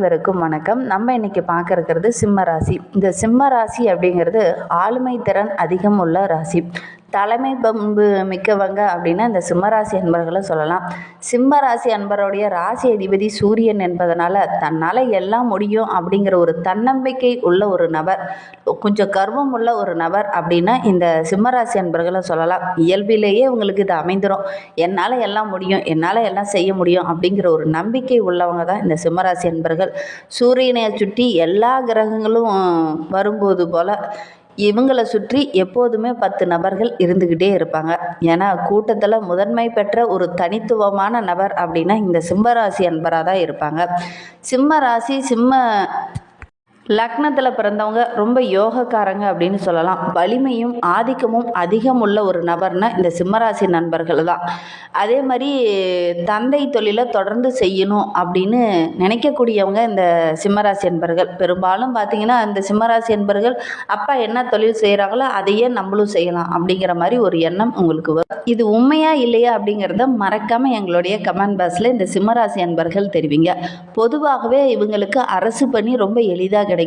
அனைவருக்கும் வணக்கம். நம்ம இன்னைக்கு பார்க்க இருக்கிறது சிம்ம ராசி. இந்த சிம்ம ராசி அப்படிங்கிறது ஆளுமை திறன் அதிகம் உள்ள ராசி. தலைமை பண்பு மிக்கவங்க அப்படின்னா இந்த சிம்மராசி அன்பர்களை சொல்லலாம். சிம்மராசி அன்பருடைய ராசி அதிபதி சூரியன் என்பதனால தன்னால் எல்லாம் முடியும் அப்படிங்கிற ஒரு தன்னம்பிக்கை உள்ள ஒரு நபர். கொஞ்சம் கர்வம் உள்ள ஒரு நபர் அப்படின்னா இந்த சிம்மராசி அன்பர்களை சொல்லலாம். இயல்பிலேயே உங்களுக்கு இது அமைந்துடும் என்னால் எல்லாம் முடியும் என்னால் எல்லாம் செய்ய முடியும் அப்படிங்கிற ஒரு நம்பிக்கை உள்ளவங்க தான் இந்த சிம்மராசி அன்பர்கள். சூரியனை சுற்றி எல்லா கிரகங்களும் வரும்போது போல் இவங்களை சுற்றி எப்போதுமே பத்து நபர்கள் இருந்துக்கிட்டே இருப்பாங்க. ஏன்னா கூட்டத்தில் முதன்மை பெற்ற ஒரு தனித்துவமான நபர் அப்படின்னா இந்த சிம்மராசி அன்பராக தான் இருப்பாங்க. சிம்ம ராசி சிம்ம லக்னத்தில் பிறந்தவங்க ரொம்ப யோகக்காரங்க அப்படின்னு சொல்லலாம். வலிமையும் ஆதிக்கமும் அதிகம் உள்ள ஒரு நபர்னா இந்த சிம்மராசி நண்பர்கள் தான். அதே மாதிரி தந்தை தொழிலை தொடர்ந்து செய்யணும் அப்படின்னு நினைக்கக்கூடியவங்க இந்த சிம்மராசி என்பர்கள். பெரும்பாலும் பார்த்தீங்கன்னா இந்த சிம்மராசி என்பர்கள் அப்பா என்ன தொழில் செய்கிறாங்களோ அதையே நம்மளும் செய்யலாம் அப்படிங்கிற மாதிரி ஒரு எண்ணம் உங்களுக்கு வரும். இது உண்மையா இல்லையா அப்படிங்கிறத மறக்காமல் எங்களுடைய கமெண்ட் பாக்ஸில் இந்த சிம்மராசி அன்பர்கள் தெரிவிங்க. பொதுவாகவே இவங்களுக்கு அரசு பணி ரொம்ப எளிதாக கிடைக்கும்.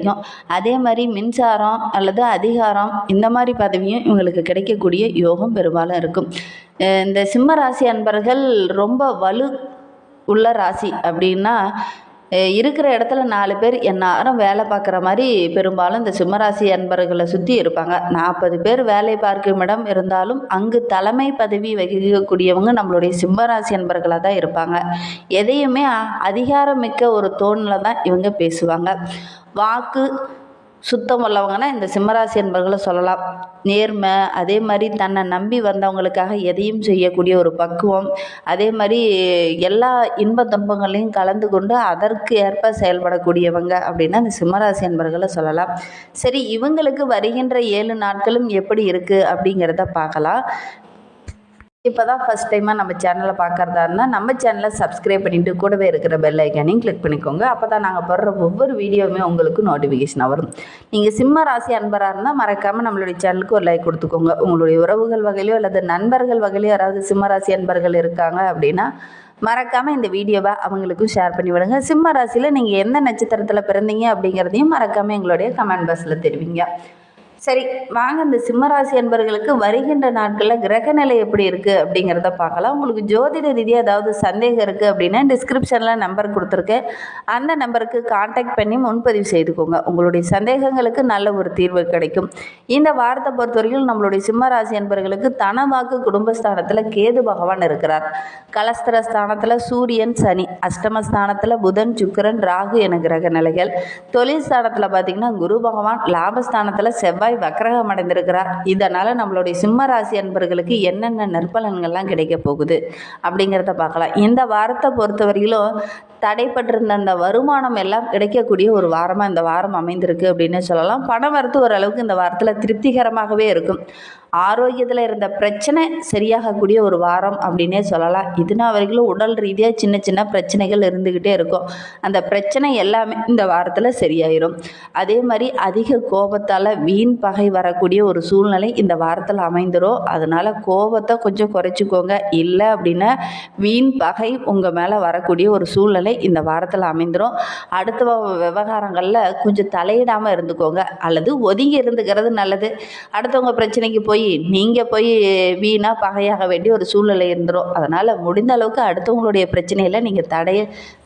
அதே மாதிரி மின்சாரம் அல்லது அதிகாரம் இந்த மாதிரி பதவியும் இவங்களுக்கு கிடைக்கக்கூடிய யோகம் பெரும்பாலும் இருக்கும். இந்த சிம்ம ராசி அன்பர்கள் ரொம்ப வலு உள்ள ராசி அப்படின்னா இருக்கிற இடத்துல நாலு பேர் எந்நேரம் வேலை பார்க்குற மாதிரி பெரும்பாலும் இந்த சிம்மராசி அன்பர்களை சுற்றி இருப்பாங்க. நாற்பது பேர் வேலை பார்க்கும் இடம் இருந்தாலும் அங்கு தலைமை பதவி வகிக்கக்கூடியவங்க நம்மளுடைய சிம்மராசி அன்பர்களாக தான் இருப்பாங்க. எதையுமே அதிகாரம் அதிகாரமிக்க ஒரு தோணில் தான் இவங்க பேசுவாங்க. வாக்கு சுத்தம் உள்ளவங்கன்னா இந்த சிம்மராசி என்பர்களை சொல்லலாம். நேர்மை அதே மாதிரி தன்னை நம்பி வந்தவங்களுக்காக எதையும் செய்யக்கூடிய ஒரு பக்குவம். அதே மாதிரி எல்லா இன்ப துன்பங்களையும் கலந்து கொண்டு அதற்கு ஏற்ப செயல்படக்கூடியவங்க அப்படின்னா இந்த சிம்மராசி என்பர்களை சொல்லலாம். சரி இவங்களுக்கு வருகின்ற ஏழு நாட்களும் எப்படி இருக்குது அப்படிங்கிறத பார்க்கலாம். இப்போ தான் ஃபஸ்ட் டைமாக நம்ம சேனலை பார்க்குறதா இருந்தால் நம்ம சேனலை சப்ஸ்கிரைப் பண்ணிவிட்டு கூடவே இருக்கிற பெல் ஐக்கானையும் கிளிக் பண்ணிக்கோங்க. அப்போ தான் நாங்கள் போடுற ஒவ்வொரு வீடியோவுமே உங்களுக்கு நோட்டிஃபிகேஷனாக வரும். நீங்கள் சிம்ம ராசி அன்பராக இருந்தால் மறக்காமல் நம்மளுடைய சேனலுக்கு ஒரு லைக் கொடுத்துக்கோங்க. உங்களுடைய உறவுகள் வகையிலையோ அல்லது நண்பர்கள் வகையிலையோ யாராவது சிம்ம ராசி அன்பர்கள் இருக்காங்க அப்படின்னா மறக்காமல் இந்த வீடியோவை அவங்களுக்கும் ஷேர் பண்ணி விடுங்க. சிம்ம ராசியில் நீங்கள் எந்த நட்சத்திரத்தில் பிறந்தீங்க அப்படிங்கிறதையும் மறக்காமல் எங்களுடைய கமெண்ட் பாக்ஸில் தெரிவிங்க. சரி வாங்க இந்த சிம்மராசி அன்பர்களுக்கு வருகின்ற நாட்களில் கிரகநிலை எப்படி இருக்குது அப்படிங்கிறத பார்க்கலாம். உங்களுக்கு ஜோதிட ரீதியாக ஏதாவது சந்தேகம் இருக்குது அப்படின்னா டிஸ்கிரிப்ஷனில் நம்பர் கொடுத்துருக்கேன். அந்த நம்பருக்கு காண்டாக்ட் பண்ணி முன்பதிவு செய்துக்கோங்க. உங்களுடைய சந்தேகங்களுக்கு நல்ல ஒரு தீர்வு கிடைக்கும். இந்த வாரத்தை பொறுத்தவரைக்கும் நம்மளுடைய சிம்மராசி அன்பர்களுக்கு தனவாக்கு குடும்பஸ்தானத்தில் கேது பகவான் இருக்கிறார். கலஸ்திர ஸ்தானத்தில் சூரியன் சனி. அஷ்டமஸ்தானத்தில் புதன் சுக்கிரன் ராகு என கிரக நிலைகள். தொழில் ஸ்தானத்தில் பார்த்தீங்கன்னா குரு பகவான் லாபஸ்தானத்தில் செவ்வாய் வக்ரகம் அடைந்திருக்கிறார் இதனால் நம்மளுடைய சிம்ம ராசி அன்பர்களுக்கு என்னென்ன நற்பலன்கள்லாம் கிடைக்க போகுது அப்படிங்கிறத பார்க்கலாம். இந்த வாரத்தை பொறுத்தவரையிலும் தடைப்பட்டிருந்த அந்த வருமானம் எல்லாம் கிடைக்கக்கூடிய ஒரு வாரமாக இந்த வாரம் அமைந்திருக்கு அப்படின்னு சொல்லலாம். பணம் வரத்து ஓரளவுக்கு இந்த வாரத்தில் திருப்திகரமாகவே இருக்கும். ஆரோக்கியத்தில் இருந்த பிரச்சனை சரியாகக்கூடிய ஒரு வாரம் அப்படின்னே சொல்லலாம். இதுனா வரைக்கும் உடல் ரீதியாக சின்ன சின்ன பிரச்சனைகள் இருந்துக்கிட்டே இருக்கும். அந்த பிரச்சனை எல்லாமே இந்த வாரத்தில் சரியாயிரும். அதே மாதிரி அதிக கோபத்தால் வீண் பகை வரக்கூடிய ஒரு சூழ்நிலை இந்த வாரத்தில் அமைந்துரும். அதனால் கோபத்தை கொஞ்சம் குறைச்சிக்கோங்க. இல்லை அப்படின்னா வீண் பகை உங்கள் மேலே வரக்கூடிய ஒரு சூழ்நிலை இந்த வாரத்தில் அமைந்துரும். அடுத்த விவகாரங்களில் கொஞ்சம் தலையிடாமல் இருந்துக்கோங்க. அல்லது ஒதுங்கி இருந்துக்கிறது நல்லது. அடுத்தவங்க பிரச்சனைக்கு போய் நீங்கள் போய் வீணாக பகையாக வேண்டிய ஒரு சூழ்நிலை இருந்துடும் அதனால் முடிந்த அளவுக்கு அடுத்தவங்களுடைய பிரச்சனையில் நீங்கள் தடைய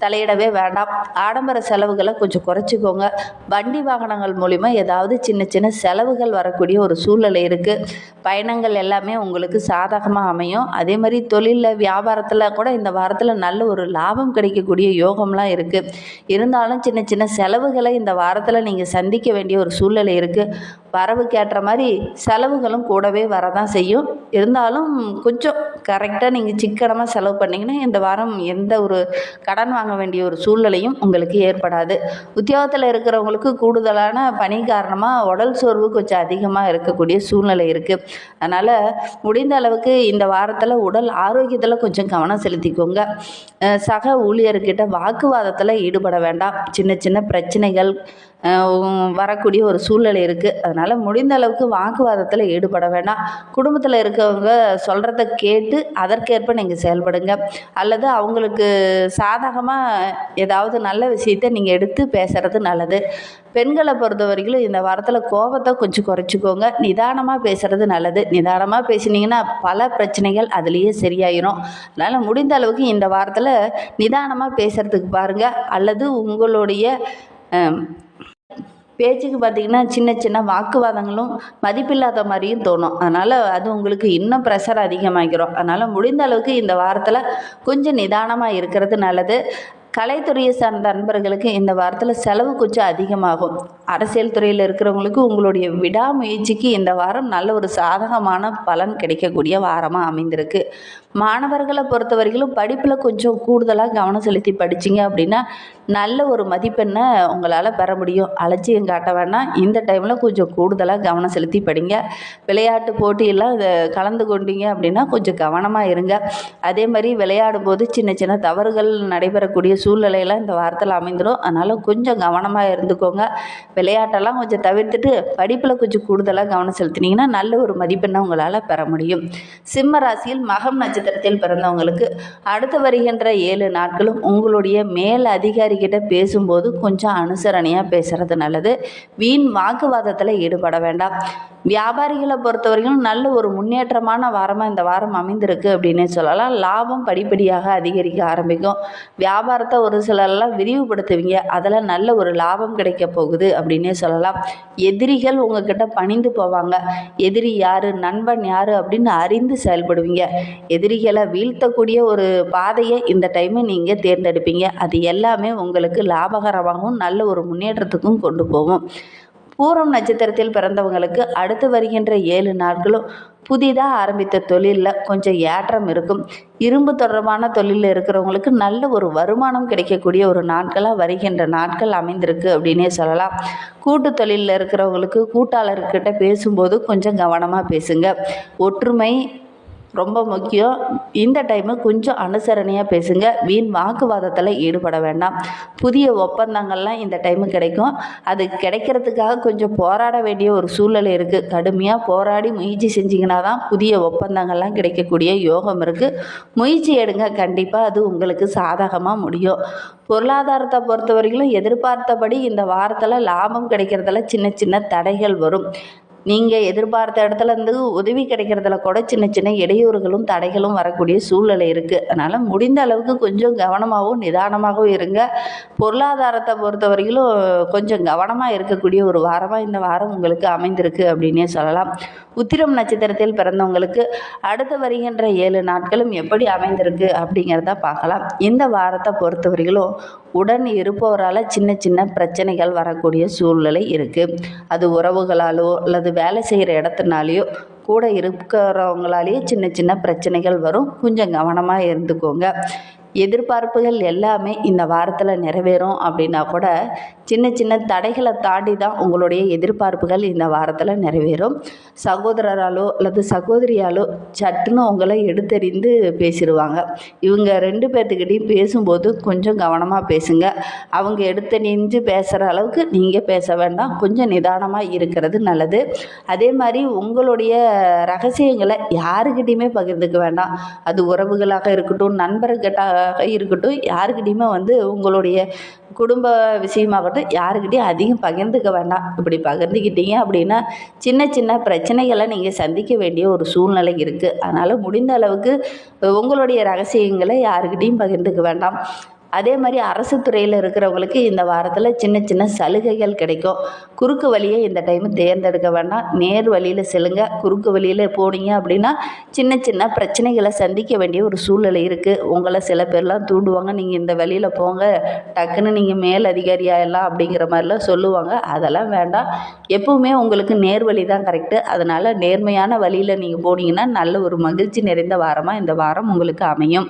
தலையிடவே வேண்டாம். ஆடம்பர செலவுகளை கொஞ்சம் குறைச்சிக்கோங்க. வண்டி வாகனங்கள் மூலிமா ஏதாவது சின்ன சின்ன செலவுகள் வரக்கூடிய ஒரு சூழ்நிலை இருக்குது பயணங்கள் எல்லாமே உங்களுக்கு சாதகமாக அமையும். அதே மாதிரி தொழிலில் வியாபாரத்தில் கூட இந்த வாரத்தில் நல்ல ஒரு லாபம் கிடைக்கக்கூடிய யோகம்லாம் இருக்குது இருந்தாலும் சின்ன சின்ன செலவுகளை இந்த வாரத்தில் நீங்கள் சந்திக்க வேண்டிய ஒரு சூழ்நிலை இருக்குது வரவுக்கு ஏற்ற மாதிரி செலவுகளும் கூட கூடவே வரதான் செய்யும். இருந்தாலும் கொஞ்சம் கரெக்டாக நீங்கள் சிக்கனமாக செலவு பண்ணிங்கன்னா இந்த வாரம் எந்த ஒரு கடன் வாங்க வேண்டிய ஒரு சூழ்நிலையும் உங்களுக்கு ஏற்படாது. உத்தியோகத்தில் இருக்கிறவங்களுக்கு கூடுதலான பணி காரணமாக உடல் சோர்வு கொஞ்சம் அதிகமாக இருக்கக்கூடிய சூழ்நிலை இருக்குது அதனால் முடிந்த அளவுக்கு இந்த வாரத்தில் உடல் ஆரோக்கியத்தில் கொஞ்சம் கவனம் செலுத்திக்கோங்க. சக ஊழியர்கிட்ட வாக்குவாதத்தில் ஈடுபட வேண்டாம். சின்ன சின்ன பிரச்சனைகள் வரக்கூடிய ஒரு சூழ்நிலை இருக்குது அதனால் முடிந்த அளவுக்கு வாக்குவாதத்தில் ஈடுபட வேண்டாம். குடும்பத்தில் இருக்கவங்க சொல்கிறத கேட்டு அதற்கேற்ப நீங்கள் செயல்படுங்க. அல்லது அவங்களுக்கு சாதகமாக ஏதாவது நல்ல விஷயத்தை நீங்கள் எடுத்து பேசுகிறது நல்லது. பெண்களை பொறுத்த வரைக்கும் இந்த வாரத்தில் கோபத்தை கொஞ்சம் குறைச்சிக்கோங்க. நிதானமாக பேசுகிறது நல்லது. நிதானமாக பேசினீங்கன்னா பல பிரச்சனைகள் அதுலேயே சரியாயிரும். அதனால் முடிந்த அளவுக்கு இந்த வாரத்தில் நிதானமாக பேசுகிறதுக்கு பாருங்கள் அல்லது உங்களுடைய பேச்சுக்கு பார்த்தீங்கன்னா சின்ன சின்ன வாக்குவாதங்களும் மதிப்பில்லாத மாதிரியும் தோணும். அதனால் அது உங்களுக்கு இன்னும் ப்ரெஷர் அதிகமாகிரும் அதனால் முடிந்த அளவுக்கு இந்த வாரத்தில் கொஞ்சம் நிதானமாக இருக்கிறது நல்லது. கலைத்துறையை சார்ந்த நண்பர்களுக்கு இந்த வாரத்தில் செலவு கொஞ்சம் அதிகமாகும். அரசியல் துறையில் இருக்கிறவங்களுக்கு உங்களுடைய விடாமுயற்சிக்கு இந்த வாரம் நல்ல ஒரு சாதகமான பலன் கிடைக்கக்கூடிய வாரமாக அமைந்திருக்கு. மாணவர்களை பொறுத்தவரைக்கும் படிப்பில் கொஞ்சம் கூடுதலாக கவனம் செலுத்தி படிச்சிங்க அப்படின்னா நல்ல ஒரு மதிப்பெண்ணை உங்களால் பெற முடியும். அலட்சியம் காட்ட வேண்டாம் இந்த டைமில் கொஞ்சம் கூடுதலாக கவனம் செலுத்தி படிங்க. விளையாட்டு போட்டியெல்லாம் இதை கலந்து கொண்டீங்க அப்படின்னா கொஞ்சம் கவனமாக இருங்க. அதே மாதிரி விளையாடும் போது சின்ன சின்ன தவறுகள் நடைபெறக்கூடிய சூழ்நிலையெல்லாம் இந்த வாரத்தில் அமைந்துடும் அதனால் கொஞ்சம் கவனமாக இருந்துக்கோங்க. விளையாட்டெல்லாம் கொஞ்சம் தவிர்த்துட்டு படிப்பில் கொஞ்சம் கூடுதலாக கவனம் செலுத்தினீங்கன்னா நல்ல ஒரு மதிப்பெண்ணை உங்களால் பெற முடியும். சிம்ம ராசியில் மகம் நட்சத்திரத்தில் பிறந்தவங்களுக்கு அடுத்து வருகின்ற ஏழு நாட்களும் உங்களுடைய மேல் அதிகாரிகிட்ட பேசும்போது கொஞ்சம் அனுசரணையாக பேசுகிறது நல்லது. வீண் வாக்குவாதத்தில் ஈடுபட வேண்டாம். வியாபாரிகளை பொறுத்தவரைக்கும் நல்ல ஒரு முன்னேற்றமான வாரமாக இந்த வாரம் அமைந்திருக்கு அப்படின்னே சொல்லலாம். லாபம் படிப்படியாக அதிகரிக்க ஆரம்பிக்கும். வியாபாரத்தை ஒரு சிலர்லாம் விரிவுபடுத்துவீங்க. அதில் நல்ல ஒரு லாபம் கிடைக்க போகுது அப்படின்னே சொல்லலாம். எதிரிகள் உங்ககிட்ட பணிந்து போவாங்க. எதிரி யார் நண்பன் யார் அப்படின்னு அறிந்து செயல்படுவீங்க. எதிரிகளை வீழ்த்தக்கூடிய ஒரு பாதையை இந்த டைமு நீங்கள் தேர்ந்தெடுப்பீங்க. அது எல்லாமே உங்களுக்கு லாபகரமாகவும் நல்ல ஒரு முன்னேற்றத்துக்கும் கொண்டு போகும். பூரம் நட்சத்திரத்தில் பிறந்தவங்களுக்கு அடுத்து வருகின்ற ஏழு நாட்களும் புதிதாக ஆரம்பித்த தொழிலில் கொஞ்சம் ஏற்றம் இருக்கும். இரும்பு தொடர்பான தொழிலில் இருக்கிறவங்களுக்கு நல்ல ஒரு வருமானம் கிடைக்கக்கூடிய ஒரு நாட்களாக வருகின்ற நாட்கள் அமைந்திருக்கு அப்படின்னே சொல்லலாம். கூட்டு தொழிலில் இருக்கிறவங்களுக்கு கூட்டாளர்கிட்ட பேசும்போது கொஞ்சம் கவனமாக பேசுங்க. ஒற்றுமை ரொம்ப முக்கியம். இந்த டைமு கொஞ்சம் அனுசரணையாக பேசுங்க. வீண் வாக்குவாதத்தில் ஈடுபட வேண்டாம். புதிய ஒப்பந்தங்கள்லாம் இந்த டைமு கிடைக்கும். அது கிடைக்கிறதுக்காக கொஞ்சம் போராட வேண்டிய ஒரு சூழ்நிலை இருக்குது கடுமையாக போராடி முயற்சி செஞ்சிங்கன்னா தான் புதிய ஒப்பந்தங்கள்லாம் கிடைக்கக்கூடிய யோகம் இருக்குது முயற்சி எடுங்க. கண்டிப்பாக அது உங்களுக்கு சாதகமாக முடியும். பொருளாதாரத்தை பொறுத்த வரைக்கும் எதிர்பார்த்தபடி இந்த வாரத்தில் லாபம் கிடைக்கிறதுல சின்ன சின்ன தடைகள் வரும். நீங்கள் எதிர்பார்த்த இடத்துல இருந்து உதவி கிடைக்கிறதுல கூட சின்ன சின்ன இடையூறுகளும் தடைகளும் வரக்கூடிய சூழ்நிலை இருக்குது அதனால் முடிந்த அளவுக்கு கொஞ்சம் கவனமாகவும் நிதானமாகவும் இருங்க. பொருளாதாரத்தை பொறுத்த வரையிலும் கொஞ்சம் கவனமாக இருக்கக்கூடிய ஒரு வாரமாக இந்த வாரம் உங்களுக்கு அமைந்திருக்கு அப்படின்னே சொல்லலாம். உத்திரம் நட்சத்திரத்தில் பிறந்தவங்களுக்கு அடுத்து வருகின்ற ஏழு நாட்களும் எப்படி அமைந்திருக்கு அப்படிங்கிறத பார்க்கலாம். இந்த வாரத்தை பொறுத்தவரையிலும் உடன் இருப்பவரால் சின்ன சின்ன பிரச்சனைகள் வரக்கூடிய சூழ்நிலை இருக்குது அது உறவுகளாலோ அல்லது வேலை செய்கிற இடத்துனாலையோ கூட இருக்கிறவங்களாலேயே சின்ன சின்ன பிரச்சனைகள் வரும். கொஞ்சம் கவனமாக இருந்துக்கோங்க. எதிர்பார்ப்புகள் எல்லாமே இந்த வாரத்தில் நிறைவேறும் அப்படின்னா கூட சின்ன சின்ன தடைகளை தாண்டி தான் உங்களுடைய எதிர்பார்ப்புகள் இந்த வாரத்தில் நிறைவேறும். சகோதரராலோ அல்லது சகோதரியாலோ சட்டுன்னு உங்களை எடுத்தறிந்து பேசிடுவாங்க. இவங்க ரெண்டு பேர்த்துக்கிட்டையும் பேசும்போது கொஞ்சம் கவனமாக பேசுங்க. அவங்க எடுத்தறிஞ்சு பேசுகிற அளவுக்கு நீங்கள் பேச வேண்டாம். கொஞ்சம் நிதானமாக இருக்கிறது நல்லது. அதே மாதிரி உங்களுடைய ரகசியங்களை யாருக்கிட்டையுமே பகிர்ந்துக்க வேண்டாம். அது உறவுகளாக இருக்கட்டும் நண்பர்கிட்ட இருக்கட்டும். யாருக்கிட்டையுமே வந்து உங்களுடைய குடும்ப விஷயமாகட்டும் யாருக்கிட்டையும் அதிகம் பகிர்ந்துக்க வேண்டாம். இப்படி பகிர்ந்துக்கிட்டீங்க அப்படின்னா சின்ன சின்ன பிரச்சனைகளை நீங்கள் சந்திக்க வேண்டிய ஒரு சூழ்நிலை இருக்குது அதனால் முடிந்த அளவுக்கு உங்களுடைய ரகசியங்களை யாருக்கிட்டையும் பகிர்ந்துக்க வேண்டாம். அதே மாதிரி அரசு துறையில் இருக்கிறவங்களுக்கு இந்த வாரத்தில் சின்ன சின்ன சலுகைகள் கிடைக்கும். குறுக்கு வழியை இந்த டைம் தேர்ந்தெடுக்க வேண்டாம். நேர் வழியில் செல்லுங்க. குறுக்கு வழியில் போனீங்க அப்படின்னா சின்ன சின்ன பிரச்சனைகளை சந்திக்க வேண்டிய ஒரு சூழ்நிலை இருக்குது உங்களை சில பேர்லாம் தூண்டுவாங்க. நீங்கள் இந்த வழியில் போங்க. டக்குன்னு நீங்கள் மேல் அதிகாரியாகலாம் அப்படிங்கிற மாதிரிலாம் சொல்லுவாங்க. அதெல்லாம் வேண்டாம். எப்பவுமே உங்களுக்கு நேர் வழி தான் கரெக்டு அதனால் நேர்மையான வழியில் நீங்கள் போனீங்கன்னா நல்ல ஒரு மகிழ்ச்சி நிறைந்த வாரமாக இந்த வாரம் உங்களுக்கு அமையும்.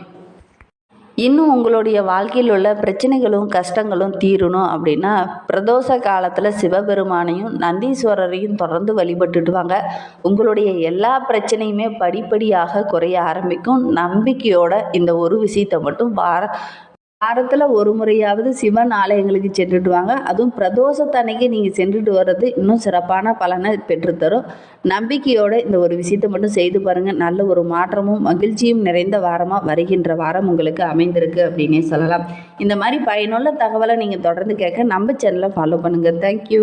இன்னும் உங்களுடைய வாழ்க்கையில் உள்ள பிரச்சனைகளும் கஷ்டங்களும் தீரணும் அப்படின்னா பிரதோஷ காலத்தில் சிவபெருமானையும் நந்தீஸ்வரரையும் தொடர்ந்து வழிபட்டுட்டு வாங்க உங்களுடைய எல்லா பிரச்சனையுமே படிப்படியாக குறைய ஆரம்பிக்கும். நம்பிக்கையோட இந்த ஒரு விஷயத்தை மட்டும் வார வாரத்தில் ஒரு முறையாவது சிவன் ஆலயங்களுக்கு சென்றுட்டு வாங்க. அதுவும் பிரதோஷத்தன்னைக்கு நீங்கள் சென்றுட்டு வர்றது இன்னும் சிறப்பான பலனை பெற்றுத்தரும். நம்பிக்கையோடு இந்த ஒரு விஷயத்தை மட்டும் செய்து பாருங்கள் நல்ல ஒரு மாற்றமும் மகிழ்ச்சியும் நிறைந்த வாரமாக வருகின்ற வாரம் உங்களுக்கு அமைந்திருக்கு அப்படின்னே சொல்லலாம். இந்த மாதிரி பயனுள்ள தகவலை நீங்கள் தொடர்ந்து கேட்க நம்ம சேனலை ஃபாலோ பண்ணுங்கள் தேங்க்யூ